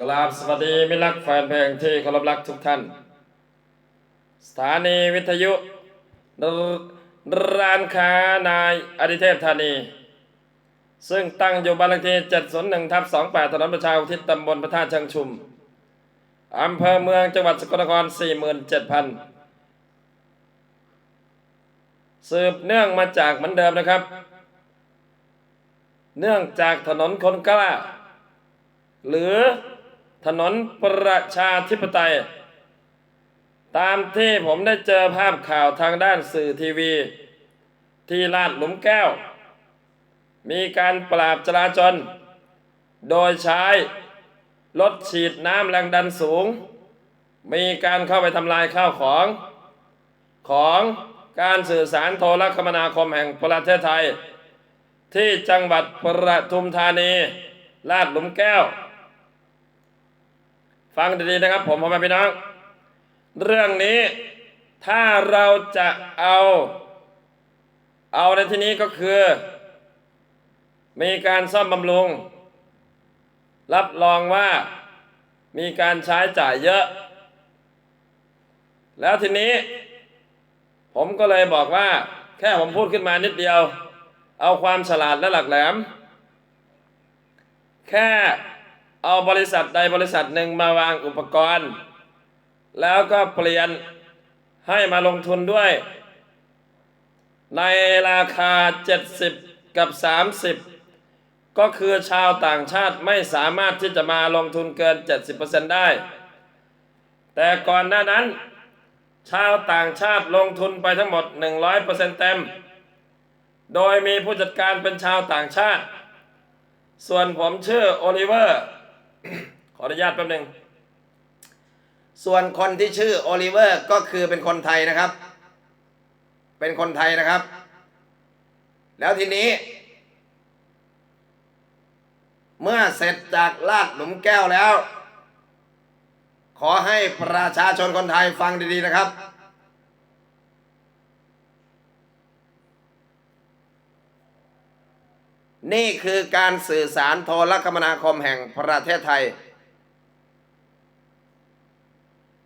กราบสวัสดีมิตรรักแฟนเพลงที่เคารพรักทุกท่าน สถานีวิทยุรร้านค้านายอดิเทพธานี ซึ่งตั้งอยู่บ้านเลขที่ 701ทับ28 ถนนประชาอุทิศตำบลพระธาตุเชิงชุม อำเภอเมืองจังหวัดสกลนคร 47,000 สืบเนื่องมาจากเหมือนเดิมนะครับ เนื่องจากถนนคนกล้า หรือถนนประชาธิปไตย ตามที่ผมได้เจอภาพข่าวทางด้านสื่อทีวี ที่ลาดหลุมแก้ว มีการปราบจราจร โดยใช้รถฉีดน้ำแรงดันสูง มีการเข้าไปทำลายข้าวของ ของการสื่อสารโทรคมนาคมแห่งประเทศไทย ที่จังหวัดประทุมธานีลาดหลุมแก้ว ฟังดีๆนะครับผมพ่อแม่พี่น้อง เรื่องนี้ถ้าเราจะเอา เอาในที่นี้ก็คือ มีการซ่อมบำรุง รับรองว่ามีการใช้จ่ายเยอะ แล้วทีนี้ ผมก็เลยบอกว่า แค่ผมพูดขึ้นมานิดเดียว เอาความฉลาดและหลักแหลม แค่เอาบริษัทใดบริษัทหนึ่งมาวางอุปกรณ์ แล้วก็เปลี่ยนให้มาลงทุนด้วย ในราคา 70 กับ 30 ก็คือชาวต่างชาติไม่สามารถที่จะมาลงทุนเกิน 70%ได้ แต่ก่อนหน้านั้น ชาวต่างชาติลงทุนไปทั้งหมด 100%เต็ม โดยมีผู้จัดการเป็นชาวต่างชาติ ส่วนผมชื่อโอลิเวอร์ ขออนุญาตแป๊บหนึ่ง ส่วนคนที่ชื่อโอลิเวอร์ก็คือเป็นคนไทยนะครับ เป็นคนไทยนะครับ แล้วทีนี้ เมื่อเสร็จจากลาดหลุมแก้วแล้ว ขอให้ประชาชนคนไทยฟังดีๆนะครับ นี่คือการสื่อสารโทรคมนาคมแห่งประเทศไทย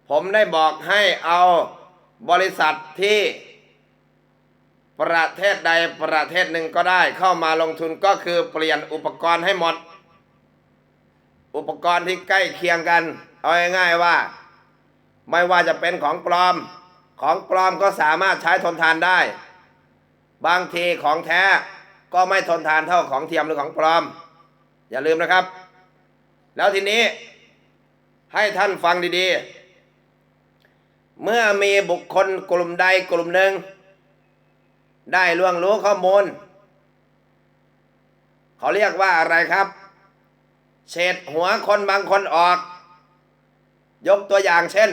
ผมได้บอกให้เอาบริษัทที่ประเทศใดประเทศหนึ่งก็ได้เข้ามาลงทุนก็คือเปลี่ยนอุปกรณ์ให้หมด อุปกรณ์ที่ใกล้เคียงกัน เอาง่ายๆว่า ไม่ว่าจะเป็นของปลอม ของปลอมก็สามารถใช้ทนทานได้ บางทีของแท้ ก็ไม่ทนทานเท่าของเทียมหรือของปลอม อย่าลืมนะครับ แล้วทีนี้ให้ท่านฟังดีๆ เมื่อมีบุคคลกลุ่มใดกลุ่มหนึ่ง ได้ล่วงรู้ข้อมูล เขาเรียกว่าอะไรครับเฉดหัวคนบางคนออก ยกตัวอย่างเช่น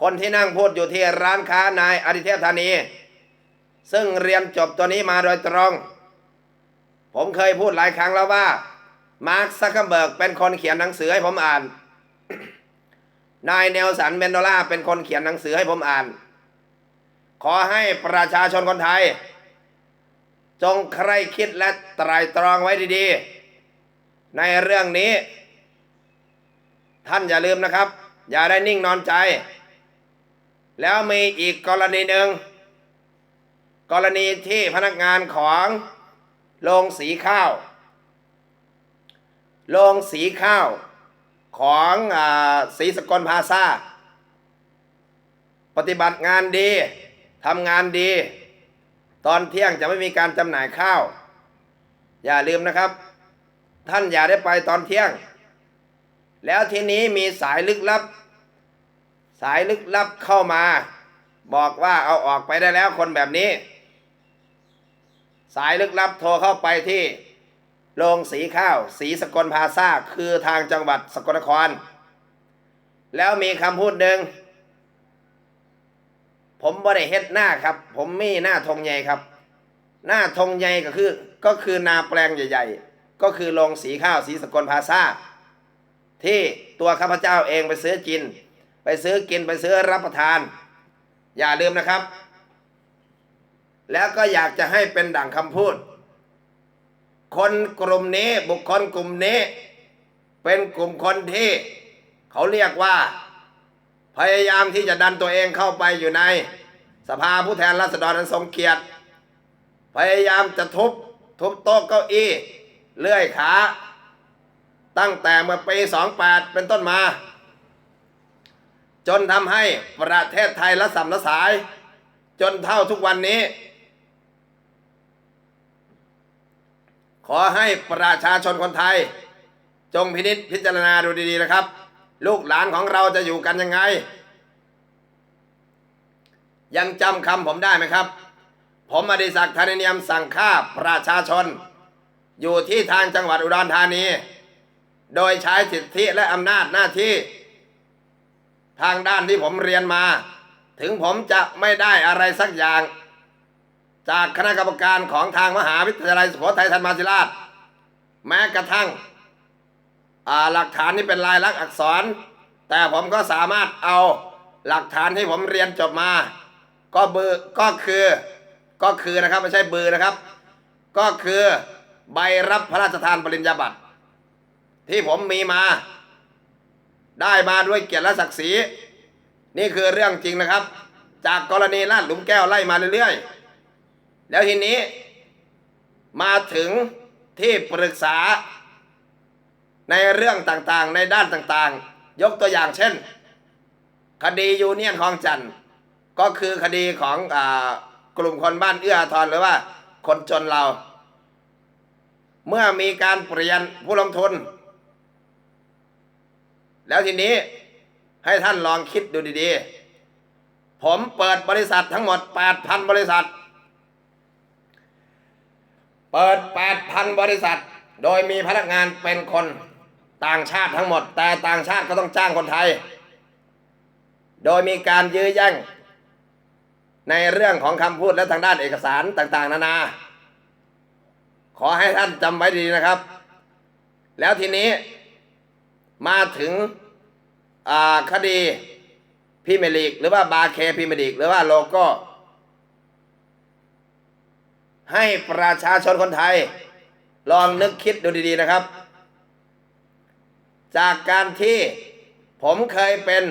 คนที่นั่งพูดอยู่ที่ร้านค้านายอดิเทพธานี ซึ่งเรียนจบตัวนี้มาโดยตรง ผมเคยพูดหลายครั้งแล้วว่า มาร์คซักเคเบิร์กเป็นคนเขียนหนังสือให้ผมอ่าน นายเนลสันเมนโดล่าเป็นคนเขียนหนังสือให้ผมอ่าน ขอให้ประชาชนคนไทย จงใครคิดและไตรตรองไว้ดีๆ ในเรื่องนี้ ท่านอย่าลืมนะครับ อย่าได้นิ่งนอนใจ แล้วมีอีกกรณีหนึ่ง กรณีที่พนักงานของโรงสีข้าว โรงสีข้าวของอสีสกลพาซาปฏิบัติงานดีทำงานดี ตอนเที่ยงจะไม่มีการจำหน่ายข้าว อย่าลืมนะครับ ท่านอย่าได้ไปตอนเที่ยง แล้วทีนี้มีสายลึกลับ สายลึกลับเข้ามา บอกว่าเอาออกไปได้แล้วคนแบบนี้ สายลึกลับโทรเข้าไปที่โรงสีข้าว สีสกลพาซาคือทางจังหวัดสกลนคร แล้วมีคำพูดหนึ่งผมบ่ได้เฮ็ดหน้าครับ ผมมีหน้าธงใหญ่ครับ หน้าธงใหญ่ก็คือ ก็คือนาแปลงใหญ่ๆ ก็คือโรงสีข้าวสีสกลพาซาที่ตัวข้าพเจ้าเองไปซื้อกิน ไปซื้อกินไปซื้อรับประทาน อย่าลืมนะครับ แล้วก็อยากจะให้เป็นดั่งคำพูด คนกลุ่มนี้บุคคลกลุ่มนี้ เป็นกลุ่มคนที่ เขาเรียกว่า พยายามที่จะดันตัวเองเข้าไปอยู่ใน สภาผู้แทนราษฎรอันทรงเกียรติ พยายามจะทุบทุบโต๊ะเก้าอี้เลื่อยขา ตั้งแต่เมื่อปี 28 เป็นต้นมา จนทำให้ประเทศไทยละสัมละสาย จนเท่าทุกวันนี้ ขอให้ประชาชนคนไทย จงพินิจพิจารณาดูดีๆนะครับ ลูกหลานของเราจะอยู่กันยังไง ยังจำคำผมได้ไหมครับ ผมอดิศักดิ์ธนเนียมสั่งฆ่าประชาชน อยู่ที่ทางจังหวัดอุดรธานี โดยใช้สิทธิและอำนาจหน้าที่ ทางด้านที่ผมเรียนมา ถึงผมจะไม่ได้อะไรสักอย่าง จากคณะกรรมการของทางมหาวิทยาลัยสุโขทัยธรรมาธิราช แม้กระทั่งหลักฐานนี้เป็นลายลักษณ์อักษร แต่ผมก็สามารถเอาหลักฐานที่ผมเรียนจบมา ก็เบือก็คือก็คือนะครับไม่ใช่เบือนะครับ ก็คือใบรับพระราชทานปริญญาบัตร ที่ผมมีมา ได้มาด้วยเกียรติและศักดิ์ศรีนี่คือเรื่องจริงนะครับ จากกรณีลาดหลุมแก้วไล่มาเรื่อยๆ แล้วทีนี้ มาถึงที่ปรึกษา ในเรื่องต่างๆ ในด้านต่างๆ ยกตัวอย่างเช่น คดียูเนียนคลองจันทน์ก็คือคดีของอกลุ่มคนบ้านเอื้อทอาทรหรือว่า คนจนเรา เมื่อมีการเปลี่ยนผู้ลงทุน แล้วทีนี้ให้ท่านลองคิดดูดีๆ ผมเปิดบริษัททั้งหมด 8,000 บริษัท เปิด 8,000 บริษัท โดยมีพนักงานเป็นคนต่างชาติทั้งหมด แต่ต่างชาติก็ต้องจ้างคนไทย โดยมีการยื้อแย่ง ในเรื่องของคำพูดและทางด้านเอกสารต่างๆ นานา ขอให้ท่านจำไว้ดีนะครับ แล้วทีนี้มาถึงคดีพรีเมลีก หรือว่าบาเคพรีเมลีก หรือว่าโลโก้ ให้ประชาชนคนไทย ลองนึกคิดดูดีๆนะครับ จากการที่ผมเคยเป็น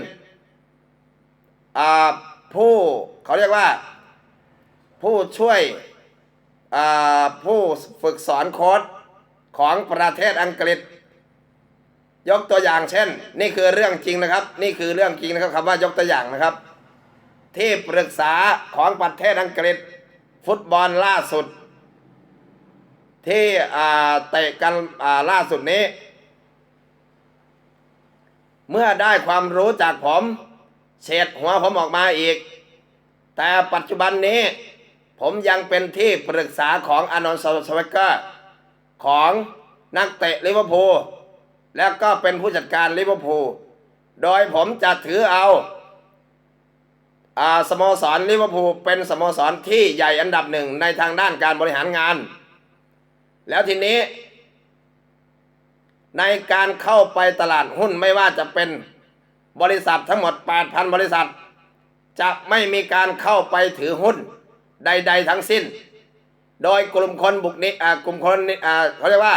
ผู้เขาเรียกว่า ผู้ช่วยผู้ฝึกสอนโค้ดของประเทศอังกฤษ ยกตัวอย่างเช่น นี่คือเรื่องจริงนะครับ นี่คือเรื่องจริงนะครับคำว่ายกตัวอย่างนะครับ ที่ปรึกษาของประเทศอังกฤษ ฟุตบอลล่าสุด ที่เตะกันล่าสุดนี้ เมื่อได้ความรู้จากผมเฉดหัวผมออกมาอีก แต่ปัจจุบันนี้ ผมยังเป็นที่ปรึกษาของอานนท์สวักเกอร์ของนักเตะลิเวอร์พูลแล้วก็เป็นผู้จัดการลิเวอร์พูลโดยผมจะถือเอา สโมสรลิเวอร์พูลเป็นสโมสรที่ใหญ่อันดับหนึ่งในทางด้านการบริหารงาน แล้วทีนี้ ในการเข้าไปตลาดหุ้นไม่ว่าจะเป็นบริษัททั้งหมด 8,000 บริษัท จะไม่มีการเข้าไปถือหุ้นใด ๆ ทั้งสิ้น โดยกลุ่มคนบุกนี้อ่ากลุ่มคนอ่าเขาเรียกว่า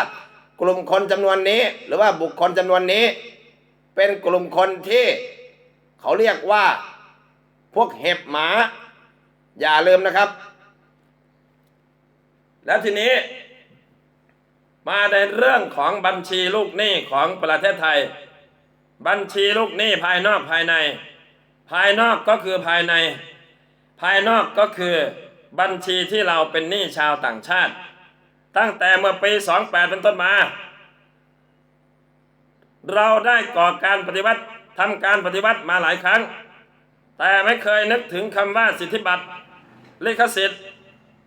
กลุ่มคนจำนวนนี้ หรือว่าบุคคลจำนวนนี้ เป็นกลุ่มคนที่เขาเรียกว่า พวกเห็บหมา อย่าลืมนะครับ แล้วทีนี้ มาในเรื่องของบัญชีลูกหนี้ของประเทศไทย บัญชีลูกหนี้ภายนอกภายใน ภายนอกก็คือภายใน ภายนอกก็คือบัญชีที่เราเป็นหนี้ชาวต่างชาติ ตั้งแต่เมื่อปี 28 เป็นต้นมา เราได้ก่อการปฏิวัติทำการปฏิวัติมาหลายครั้ง แต่ไม่เคยนึกถึงคำว่าสิทธิบัตรลิขสิทธิ์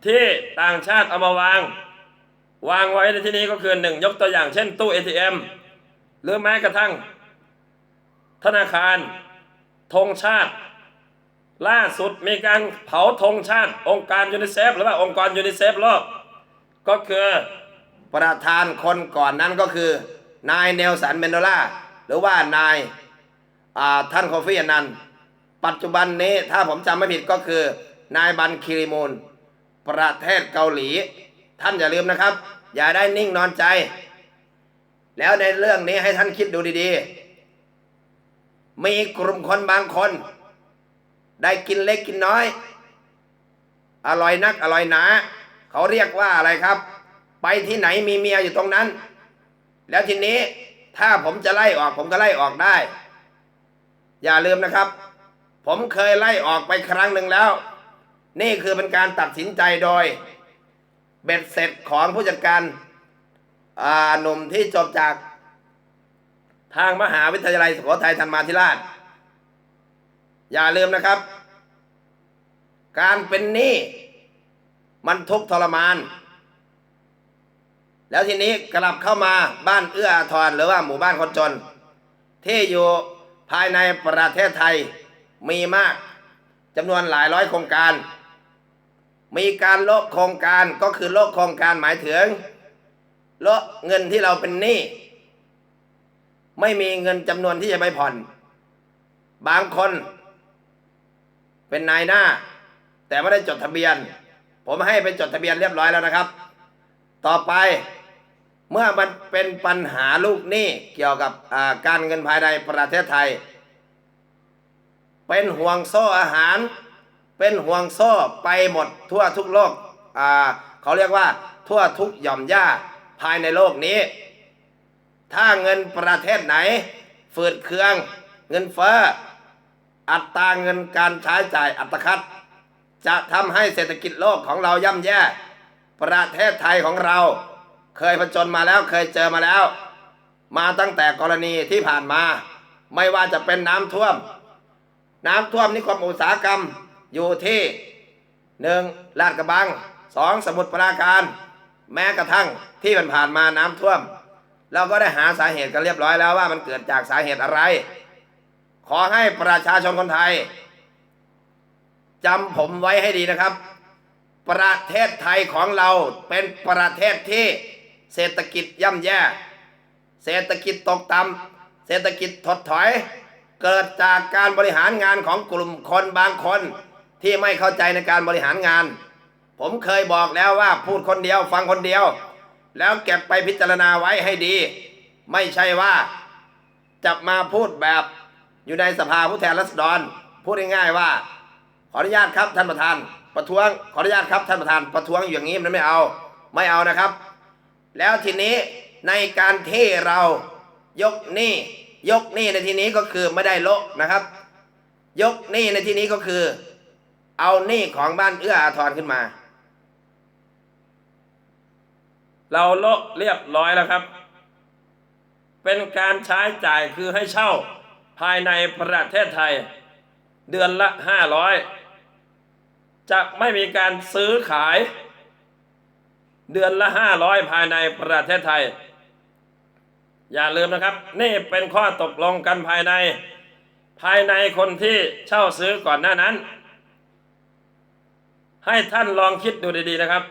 ที่ต่างชาติเอามาวาง วางไว้ในที่นี้ก็คือหนึ่งยกตัวอย่างเช่นตู้ ATM หรือแม้กระทั่ง ธนาคารธงชาติ ล่าสุดมีการเผาธงชาติ องค์การยูนิเซฟหรือว่าองค์กรยูนิเซฟโลกก็คือประธานคนก่อนนั้นก็คือนายเนลสันเมนโดลาหรือว่านายท่านโคฟี่อนัน ปัจจุบันนี้ถ้าผมจำไม่ผิดก็คือ นายบันคิริมูล ประเทศเกาหลี ท่านอย่าลืมนะครับ อย่าได้นิ่งนอนใจ แล้วในเรื่องนี้ให้ท่านคิดดูดีๆ มีกลุ่มคนบางคน ได้กินเล็กกินน้อย อร่อยนักอร่อยหนา เขาเรียกว่าอะไรครับ ไปที่ไหนมีเมียอยู่ตรงนั้น แล้วทีนี้ถ้าผมจะไล่ออกผมก็ไล่ออกได้ อย่าลืมนะครับ ผมเคยไล่ออกไปครั้งหนึ่งแล้ว นี่คือเป็นการตัดสินใจโดย เบ็ดเสร็จของผู้จัดการหนุ่มที่จบจาก ทางมหาวิทยาลัยสุโขทัยธรรมาธิราช อย่าลืมนะครับ การเป็นหนี้มันทุกข์ทรมาน แล้วทีนี้กลับเข้ามาบ้านเอื้ออาทรหรือว่าหมู่บ้านคนจน ที่อยู่ภายในประเทศไทย มีมากจำนวนหลายร้อยโครงการ มีการโละโครงการก็คือโละโครงการหมายถึงโละเงินที่เราเป็นหนี้ไม่มีเงินจำนวนที่จะไปผ่อน บางคน เป็นนายหน้า แต่ไม่ได้จดทะเบียน ผมให้ไปจดทะเบียนเรียบร้อยแล้วนะครับ ต่อไปเมื่อมันเป็นปัญหาลูกหนี้เกี่ยวกับการเงินภายในประเทศไทย เป็นห่วงโซ่อาหาร เป็นห่วงโซ่ไปหมดทั่วทุกโลกอ่าเขาเรียกว่า ทั่วทุกหย่อมย่าภายในโลกนี้ ถ้าเงินประเทศไหน ฝืดเคือง เงินเฟ้ออัตราเงินการใช้จ่ายอัตคัดจะทำให้เศรษฐกิจโลกของเราย่ำแย่ ประเทศไทยของเรา เคยผจญมาแล้วเคยเจอมาแล้ว มาตั้งแต่กรณีที่ผ่านมา ไม่ว่าจะเป็นน้ำท่วม น้ำท่วมนิคมอุตสาหกรรมอยู่ที่หนึ่งลาดกระบังสองสมุทรปราการ แม้กระทั่งที่มันผ่านมาน้ำท่วม เราก็ได้หาสาเหตุกันเรียบร้อยแล้วว่ามันเกิดจากสาเหตุอะไร ขอให้ประชาชนคนไทยจำผมไว้ให้ดีนะครับ ประเทศไทยของเราเป็นประเทศที่เศรษฐกิจย่ำแย่ เศรษฐกิจตกต่ำเศรษฐกิจถดถอย เกิดจากการบริหารงานของกลุ่มคนบางคนที่ไม่เข้าใจในการบริหารงาน ผมเคยบอกแล้วว่าพูดคนเดียวฟังคนเดียว แล้วเก็บไปพิจารณาไว้ให้ดี ไม่ใช่ว่าจะมาพูดแบบอยู่ในสภาผู้แทนราษฎร พูดง่ายๆว่า ขออนุญาตครับท่านประธาน ประท้วงขออนุญาตครับท่านประธาน ประท้วงอย่างนี้มันไม่เอาไม่เอานะครับ แล้วทีนี้ในการที่เรายกหนี้ ยกหนี้ในที่นี้ก็คือไม่ได้โละนะครับ ยกหนี้ในที่นี้ก็คือ เอาหนี้ของบ้านเอื้ออาทรขึ้นมา เราโละเรียบร้อยแล้วครับ เป็นการใช้จ่ายคือให้เช่าภายในประเทศไทย เดือนละห้าร้อยจะไม่มีการซื้อขาย เดือนละห้าร้อยภายในประเทศไทย อย่าลืมนะครับ นี่เป็นข้อตกลงกันภายใน ภายในคนที่เช่าซื้อก่อนหน้านั้น ให้ท่านลองคิดดูดีๆนะครับ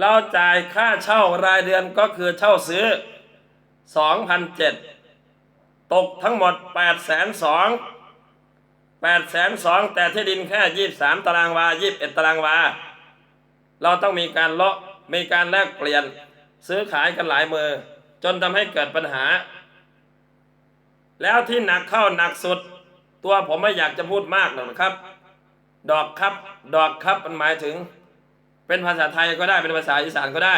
เราจ่ายค่าเช่ารายเดือนก็คือเช่าซื้อ2,007ตกทั้งหมด 8 2 0 0 8 2 0 0แต่ที่ดินแค่23ตารางวา21ตารางวา เราต้องมีการเลาะมีการแลกเปลี่ยน ซื้อขายกันหลายมือ จนทำให้เกิดปัญหา แล้วที่หนักเข้าหนักสุด ตัวผมไม่อยากจะพูดมากหรอกนะครับ ดอกครับ ดอกครับมันหมายถึง เป็นภาษาไทยก็ได้เป็นภาษาอีสานก็ได้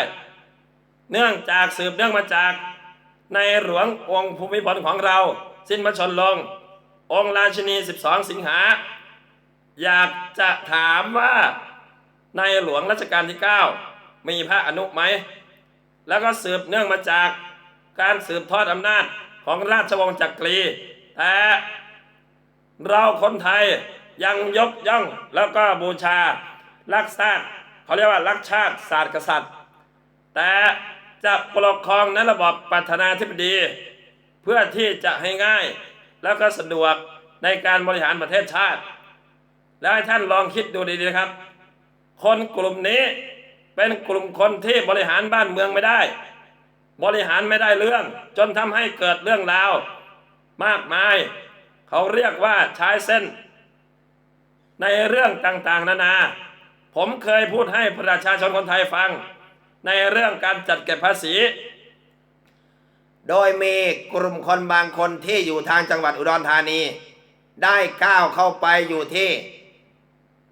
เนื่องจากสืบเนื่องมาจากในหลวงองค์ภูมิพลของเรา สิ้นพระชนม์ลง องค์ราชินี 12 สิงหา อยากจะถามว่าในหลวงรัชกาลที่ 9 มีพระอนุไหม แล้วก็สืบเนื่องมาจากการสืบทอดอำนาจของราชวงศ์จักรี แต่เราคนไทยยังยกย่องแล้วก็บูชารักชาติเขาเรียกว่ารักชาติศาสตร์กษัตริย์ แต่จะปกครองในระบบปัฒนาธิบดี เพื่อที่จะให้ง่าย แล้วก็สะดวกในการบริหารประเทศชาติ แล้วให้ท่านลองคิดดูดีๆนะครับ คนกลุ่มนี้ เป็นกลุ่มคนที่บริหารบ้านเมืองไม่ได้ บริหารไม่ได้เรื่อง จนทำให้เกิดเรื่องราวมากมาย เขาเรียกว่าใช้เส้น ในเรื่องต่างๆ นานา ผมเคยพูดให้ประชาชนคนไทยฟัง ในเรื่องการจัดเก็บภาษี โดยมีกลุ่มคนบางคนที่อยู่ทางจังหวัดอุดรธานี ได้ก้าวเข้าไปอยู่ที่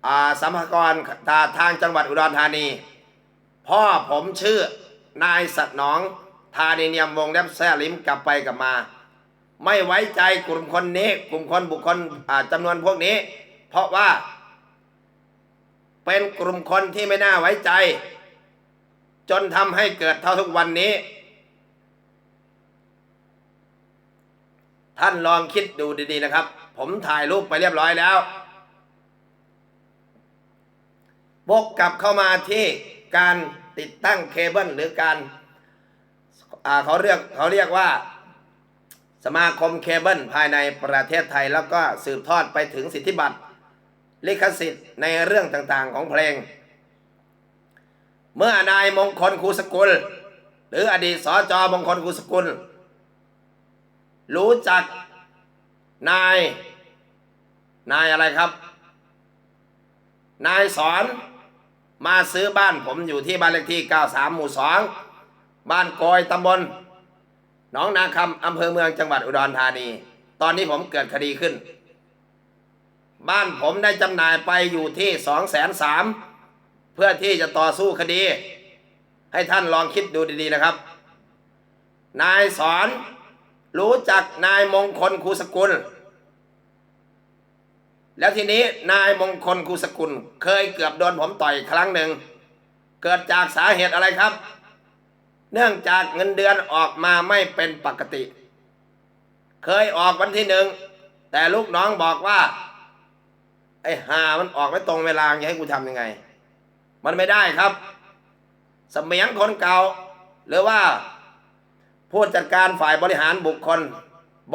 อ่าสัมภารทางจังหวัดอุดรธานี พ่อผมชื่อนายสัตหนองธานีเนียมวงเล็บแซ่ลิมกลับไปกลับมา ไม่ไว้ใจกลุ่มคนนี้ กลุ่มคนบุคคลจำนวนพวกนี้ เพราะว่า เป็นกลุ่มคนที่ไม่น่าไว้ใจ จนทำให้เกิดเท่าทุกวันนี้ ท่านลองคิดดูดีๆนะครับ ผมถ่ายรูปไปเรียบร้อยแล้ววกกลับเข้ามาที่ การติดตั้งเคเบิลหรือการเขาเรียกเขาเรียกว่าสมาคมเคเบิลภายในประเทศไทย แล้วก็สืบทอดไปถึงสิทธิบัตรลิขสิทธิ์ในเรื่องต่างๆของเพลง เมื่อนายมงคลคูสกุล หรืออดีตสจมงคลคูสกุล รู้จักนาย นายอะไรครับ นายสอน มาซื้อบ้านผมอยู่ที่บ้านเลขที่ 93 หมู่ 2 บ้านกอยตำบลหนองนาคำอำเภอเมืองจังหวัดอุดรธานี ตอนนี้ผมเกิดคดีขึ้น บ้านผมได้จำหน่ายไปอยู่ที่สองแสนสามเพื่อที่จะต่อสู้คดี ให้ท่านลองคิดดูดีๆนะครับ นายสอนรู้จักนายมงคลครูสกุล แล้วทีนี้นายมงคลครูสกุล เคยเกือบโดนผมต่อยครั้งหนึ่ง เกิดจากสาเหตุอะไรครับ เนื่องจากเงินเดือนออกมาไม่เป็นปกติ เคยออกวันที่หนึ่ง แต่ลูกน้องบอกว่า ไอ้หามันออกไม่ตรงเวลาจะให้กูทำยังไง มันไม่ได้ครับ สมียงคนเก่า หรือว่าผู้จัดการฝ่ายบริหารบุคคล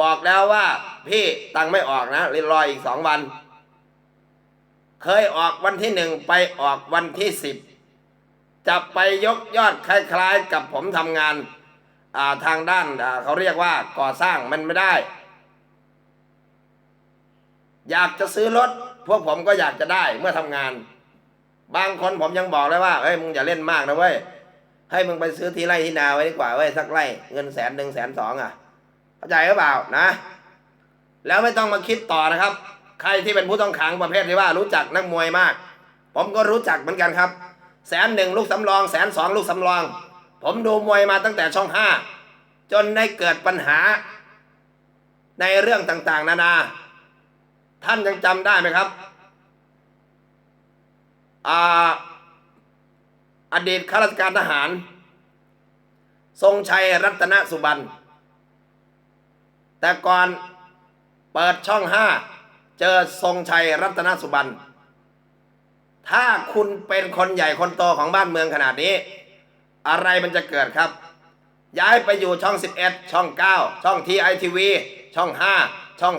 บอกแล้วว่าพี่ตังไม่ออกนะรออีกสองวัน เคยออกวันที่หนึ่งไปออกวันที่สิบจะไปยกยอดคล้ายๆ กับผมทำงานอ่าทางด้านาเขาเรียกว่าก่อสร้างมันไม่ได้ อยากจะซื้อรถ พวกผมก็อยากจะได้เมื่อทำงาน บางคนผมยังบอกเลยว่าเฮ้ยมึงอย่าเล่นมากนะเว้ยให้มึงไปซื้อที่ไร่ที่นาไว้ดีกว่าเว้ยสักไร่เงินแสนหนึ่งแสนสองอะเข้าใจหรือเปล่านะ แล้วไม่ต้องมาคิดต่อนะครับ ใครที่เป็นผู้ต้องขังประเภทที่ว่ารู้จักนักมวยมาก ผมก็รู้จักเหมือนกันครับแสนหนึ่งลูกสำรองแสนสองลูกสำรอง ผมดูมวยมาตั้งแต่ช่องห้าจนได้เกิดปัญหา ในเรื่องต่างๆ นานา ท่านยังจำได้ไหมครับอดีตข้าราชการทหาร ทรงชัยรัตนสุบรรณแต่ก่อนเปิดช่องห้า เจอทรงชัยรัตนสุบรรณถ้าคุณเป็นคนใหญ่คนโตของบ้านเมืองขนาดนี้ อะไรมันจะเกิดครับ ย้ายไปอยู่ช่อง 11 ช่อง 9 ช่องทีไอทีวีช่อง 5 ช่อง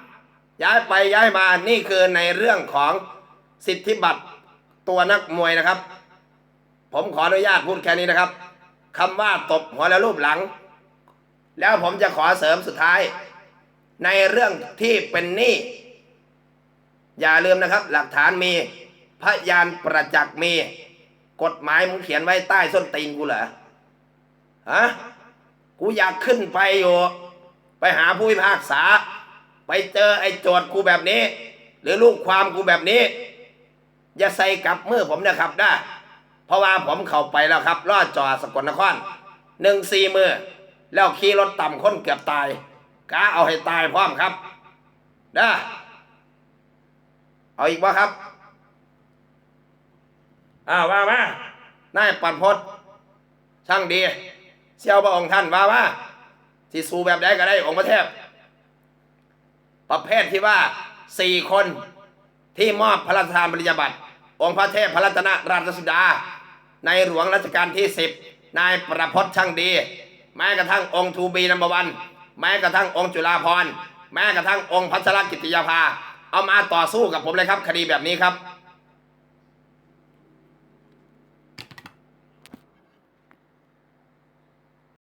3 ย้ายไปย้ายมานี่คือในเรื่องของสิทธิบัตรตัวนักมวยนะครับ ผมขออนุญาตพูดแค่นี้นะครับคำว่าตบหัวและรูปหลัง แล้วผมจะขอเสริมสุดท้าย ในเรื่องที่เป็นหนี้ อย่าลืมนะครับ หลักฐานมีพยานประจักษ์มี กฎหมายมึงเขียนไว้ใต้ส้นตีนกูเหรอฮะกูอยากขึ้นไปอยู่ ไปหาผู้พิพากษา ไปเจอไอ้โจทย์กูแบบนี้ หรือลูกความกูแบบนี้ อย่าใส่กับมือผมนะครับได้เพราะว่าผมเข้าไปแล้วครับลอดจอสกลนครหนึ่งสี่มือ แล้วขี่รถต่ำคนเกือบตายกาเอาให้ตายพร้อมครับเด้ เอาอีกบ่ครับ อ้าวว่ามา นายปันพศช่างดี เชี่ยวพระองค์ท่านว่าว่าที่สู้แบบใดก็ได้องค์พระเทพ ประเภทที่ว่าสี่คนที่มอบพระราชทานปริญญาบัตร องค์พระเทพพระรัตนราชสุดา ในหลวงรัชกาลที่สิบนายประพศช่างดี แม้กระทั่งองค์ทูบีนัมเบอร์วัน แม้กระทั่งองค์จุฬาภรณ์แม้กระทั่งองค์พัชรกิติยาภา เอามาต่อสู้กับผมเลยครับ คดีแบบนี้ครับ